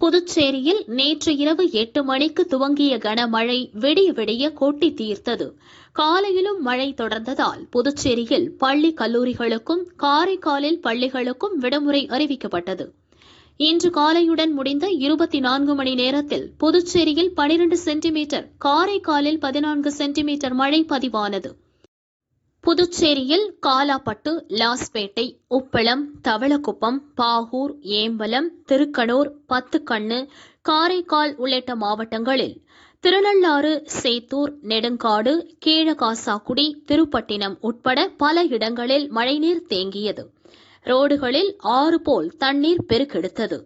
புதுச்சேரியில் நேற்று இரவு எட்டு மணிக்கு துவங்கிய கனமழை விடிய விடிய கொட்டி தீர்த்தது. காலையிலும் மழை தொடர்ந்ததால் புதுச்சேரியில் பள்ளி கல்லூரிகளுக்கும் காரைக்காலில் பள்ளிகளுக்கும் விடுமுறை அறிவிக்கப்பட்டது. இன்று காலையுடன் முடிந்த இருபத்தி நான்கு மணி நேரத்தில் புதுச்சேரியில் பனிரண்டு சென்டிமீட்டர் காரைக்காலில் பதினான்கு சென்டிமீட்டர் மழை பதிவானது. புதுச்சேரியில் காலாப்பட்டு லாஸ்பேட்டை உப்பளம் தவளக்குப்பம் பாகூர் ஏம்பலம் திருக்கனூர் பத்துக்கண்ணு காரைக்கால் உள்ளிட்ட மாவட்டங்களில் திருநள்ளாறு சேத்தூர் நெடுங்காடு கீழகாசாக்குடி திருப்பட்டினம் உட்பட பல இடங்களில் மழைநீர் தேங்கியது. ரோடுகளில் ஆறு போல் தண்ணீர் பெருக்கெடுத்தது.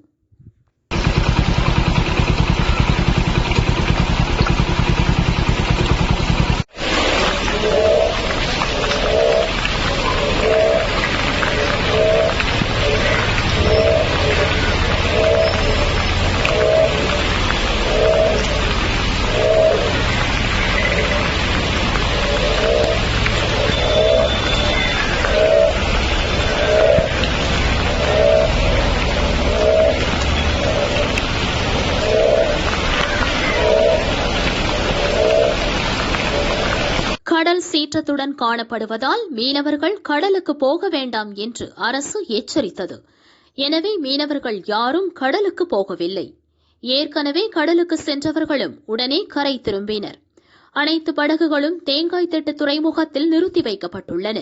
கடல் சீற்றத்துடன் காணப்படுவதால் மீனவர்கள் கடலுக்கு போக வேண்டாம் என்று அரசு எச்சரித்தது. எனவே மீனவர்கள் யாரும் கடலுக்கு போகவில்லை. ஏற்கனவே கடலுக்கு சென்றவர்களும் உடனே கரை திரும்பினர். அனைத்து படகுகளும் தேங்காய் திட்டு துறைமுகத்தில் நிறுத்தி வைக்கப்பட்டுள்ளன.